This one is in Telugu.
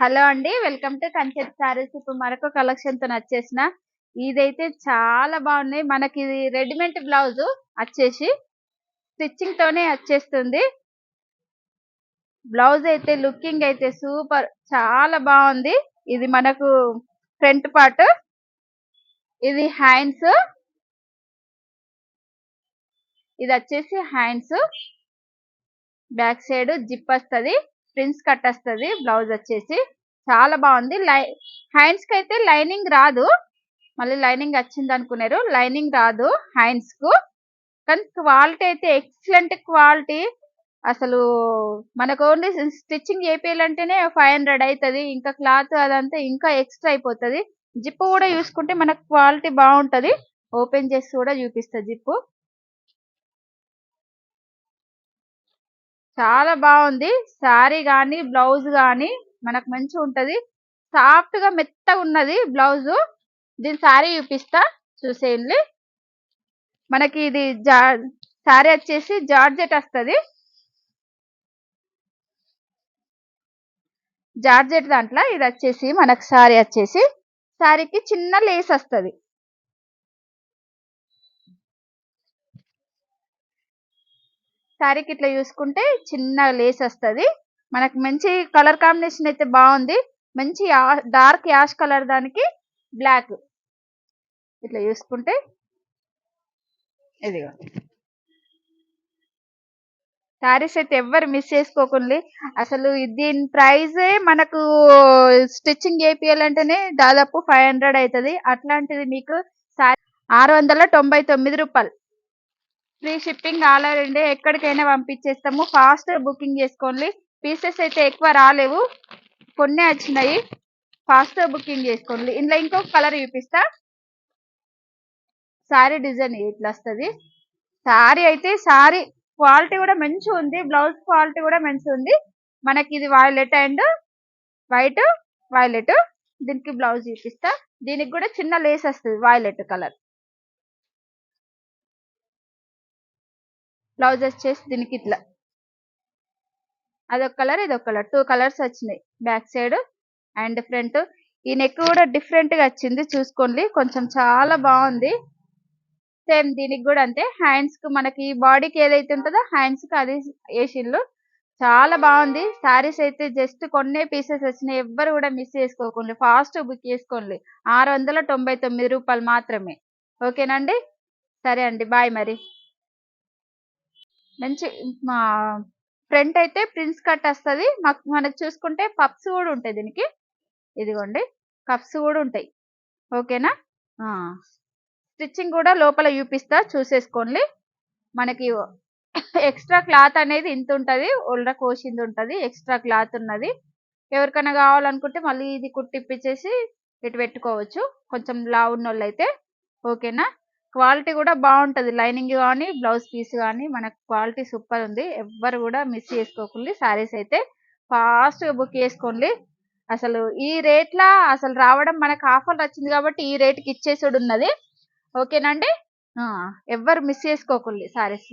హలో అండి వెల్కమ్ టు కంచెట్ సారీస్ ఇప్పుడు మరొక కలెక్షన్తో వచ్చేసిన. ఇదైతే చాలా బాగున్నాయి. మనకి ఇది రెడీమేడ్ బ్లౌజ్ వచ్చేసి. స్టిచ్చింగ్ తోనే వచ్చేస్తుంది. బ్లౌజ్ అయితే లుకింగ్ అయితే సూపర్ చాలా బాగుంది. ఇది మనకు ఫ్రంట్ పార్ట్. ఇది హ్యాండ్స్. ఇది వచ్చేసి హ్యాండ్స్. బ్యాక్ సైడ్ జిప్ వస్తుంది. ప్రిన్స్ కట్ వస్తుంది బ్లౌజ్ వచ్చేసి. చాలా బాగుంది. లై హ్యాండ్స్కి అయితే లైనింగ్ రాదు. మళ్ళీ లైనింగ్ వచ్చింది అనుకున్నారు. లైనింగ్ రాదు హ్యాండ్స్కు కానీ క్వాలిటీ అయితే ఎక్సలెంట్ క్వాలిటీ. అసలు మనకు ఓన్లీ స్టిచ్చింగ్ చేపియాలంటేనే ఫైవ్ హండ్రెడ్ అవుతుంది ఇంకా క్లాత్ అదంతా ఇంకా ఎక్స్ట్రా అయిపోతుంది. జిప్పు కూడా చూసుకుంటే మనకు క్వాలిటీ బాగుంటది. ఓపెన్ చేసి కూడా చూపిస్తుంది జిప్పు. చాలా బాగుంది. శారీ కానీ బ్లౌజ్ కానీ మనకు మంచిగా ఉంటది. సాఫ్ట్గా మెత్తగా ఉన్నది బ్లౌజ్. దీని శారీ చూపిస్తా. చూసేయండి. మనకి ఇది జా శారీ వచ్చేసి జార్జెట్ వస్తుంది. జార్జెట్ దాంట్లో ఇది వచ్చేసి మనకు శారీ వచ్చేసి శారీకి చిన్న లేస్ వస్తుంది. శారీకి ఇట్లా చూసుకుంటే చిన్న లేస్ వస్తుంది. మనకు మంచి కలర్ కాంబినేషన్ అయితే బాగుంది. మంచి డార్క్ యాష్ కలర్ దానికి బ్లాక్ ఇట్లా చూసుకుంటే ఇదిగో. శారీస్ అయితే ఎవ్వరు మిస్ చేసుకోకండి అసలు దీని ప్రైజే మనకు స్టిచ్చింగ్ చేపియాలంటేనే దాదాపు ఫైవ్ హండ్రెడ్ అవుతుంది. అట్లాంటిది మీకు ఆరు వందల తొంభై తొమ్మిది రూపాయలు. ఫ్రీ షిప్పింగ్ ఆల్ ఓవర్ ఎక్కడికైనా పంపించేస్తాము. ఫాస్ట్ బుకింగ్ చేసుకోండి. పీసెస్ అయితే ఎక్కువ రాలేవు. కొన్ని వచ్చినాయి. ఫాస్ట్ బుకింగ్ చేసుకోండి. ఇందులో ఇంకొక కలర్ చూపిస్తా. శారీ డిజైన్ ఇట్లా వస్తుంది. శారీ అయితే శారీ క్వాలిటీ కూడా మంచిగా ఉంది. బ్లౌజ్ క్వాలిటీ కూడా మంచిగా ఉంది. మనకి ఇది వైలెట్ అండ్ వైట్ వైలెట్. దీనికి బ్లౌజ్ చూపిస్తా. దీనికి కూడా చిన్న లేస్ వస్తుంది వైలెట్ కలర్. బ్లౌజ్ వచ్చేసి దీనికి ఇట్లా. అదొక కలర్ ఇదొక కలర్. టూ కలర్స్ వచ్చినాయి. బ్యాక్ సైడ్ అండ్ ఫ్రంట్ ఈ నెక్ కూడా డిఫరెంట్గా వచ్చింది. చూసుకోండి. కొంచెం చాలా బాగుంది. సేమ్ దీనికి కూడా అంతే. హ్యాండ్స్కు మనకి బాడీకి ఏదైతే ఉంటుందో హ్యాండ్స్కి అది వేసిళ్ళు చాలా బాగుంది. శారీస్ అయితే జస్ట్ కొన్నే పీసెస్ వచ్చినాయి. ఎవ్వరు కూడా మిస్ చేసుకోకండి. ఫాస్ట్ బుక్ చేసుకోండి. ఆరు వందల తొంభై తొమ్మిది రూపాయలు మాత్రమే. ఓకేనండి సరే అండి. బాయ్ మరి. మంచి మా ఫ్రంట్ అయితే ప్రిన్స్ కట్ వస్తుంది. మాకు మనకు చూసుకుంటే పప్స్ కూడా ఉంటాయి దీనికి. ఇదిగోండి కప్స్ కూడా ఉంటాయి. ఓకేనా? స్టిచ్చింగ్ కూడా లోపల చూపిస్తా చూసేసుకోండి. మనకి ఎక్స్ట్రా క్లాత్ అనేది ఇంత ఉంటుంది ఒళ్ళ కోసింది ఉంటుంది ఎక్స్ట్రా క్లాత్ ఉన్నది. ఎవరికైనా కావాలనుకుంటే మళ్ళీ ఇది కుట్టిప్పించేసి ఇటు పెట్టుకోవచ్చు. కొంచెం లావు ఉన్న అయితే ఓకేనా? క్వాలిటీ కూడా బాగుంటుంది. లైనింగ్ కానీ బ్లౌజ్ పీస్ కానీ మనకు క్వాలిటీ సూపర్ ఉంది. ఎవ్వరు కూడా మిస్ చేసుకోకండి. శారీస్ అయితే ఫాస్ట్గా బుక్ చేసుకోండి. అసలు ఈ రేట్లా అసలు రావడం మనకు ఆఫర్ వచ్చింది కాబట్టి ఈ రేట్కి ఇచ్చేసుడు ఉన్నది. ఓకేనండి ఎవ్వరు మిస్ చేసుకోకండి శారీస్